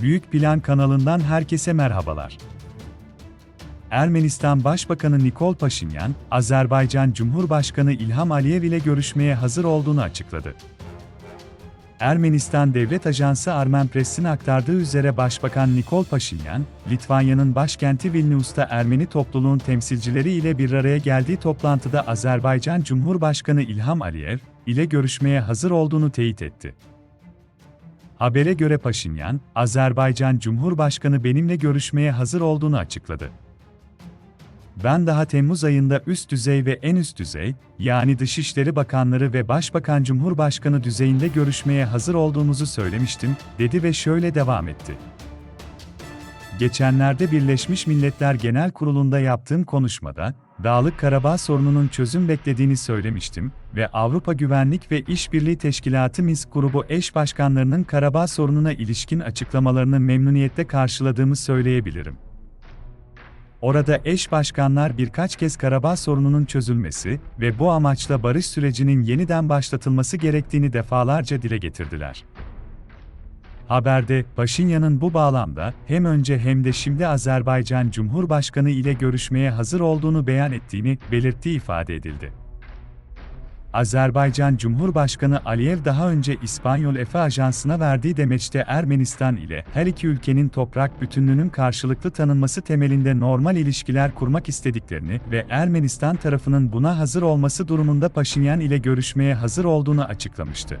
Büyük Plan kanalından herkese merhabalar. Ermenistan Başbakanı Nikol Paşinyan, Azerbaycan Cumhurbaşkanı İlham Aliyev ile görüşmeye hazır olduğunu açıkladı. Ermenistan Devlet Ajansı Armen Press'in aktardığı üzere Başbakan Nikol Paşinyan, Litvanya'nın başkenti Vilnius'ta Ermeni topluluğun temsilcileri ile bir araya geldiği toplantıda Azerbaycan Cumhurbaşkanı İlham Aliyev ile görüşmeye hazır olduğunu teyit etti. Habere göre Paşinyan, Azerbaycan Cumhurbaşkanı benimle görüşmeye hazır olduğunu açıkladı. Ben daha Temmuz ayında üst düzey ve en üst düzey, yani Dışişleri Bakanları ve Başbakan Cumhurbaşkanı düzeyinde görüşmeye hazır olduğumuzu söylemiştim, dedi ve şöyle devam etti. Geçenlerde Birleşmiş Milletler Genel Kurulu'nda yaptığım konuşmada, Dağlık Karabağ sorununun çözüm beklediğini söylemiştim ve Avrupa Güvenlik ve İşbirliği Teşkilatı MİSK grubu eş başkanlarının Karabağ sorununa ilişkin açıklamalarını memnuniyetle karşıladığımı söyleyebilirim. Orada eş başkanlar birkaç kez Karabağ sorununun çözülmesi ve bu amaçla barış sürecinin yeniden başlatılması gerektiğini defalarca dile getirdiler. Haberde, Paşinyan'ın bu bağlamda hem önce hem de şimdi Azerbaycan Cumhurbaşkanı ile görüşmeye hazır olduğunu beyan ettiğini belirttiği ifade edildi. Azerbaycan Cumhurbaşkanı Aliyev daha önce İspanyol Efe Ajansı'na verdiği demeçte Ermenistan ile her iki ülkenin toprak bütünlüğünün karşılıklı tanınması temelinde normal ilişkiler kurmak istediklerini ve Ermenistan tarafının buna hazır olması durumunda Paşinyan ile görüşmeye hazır olduğunu açıklamıştı.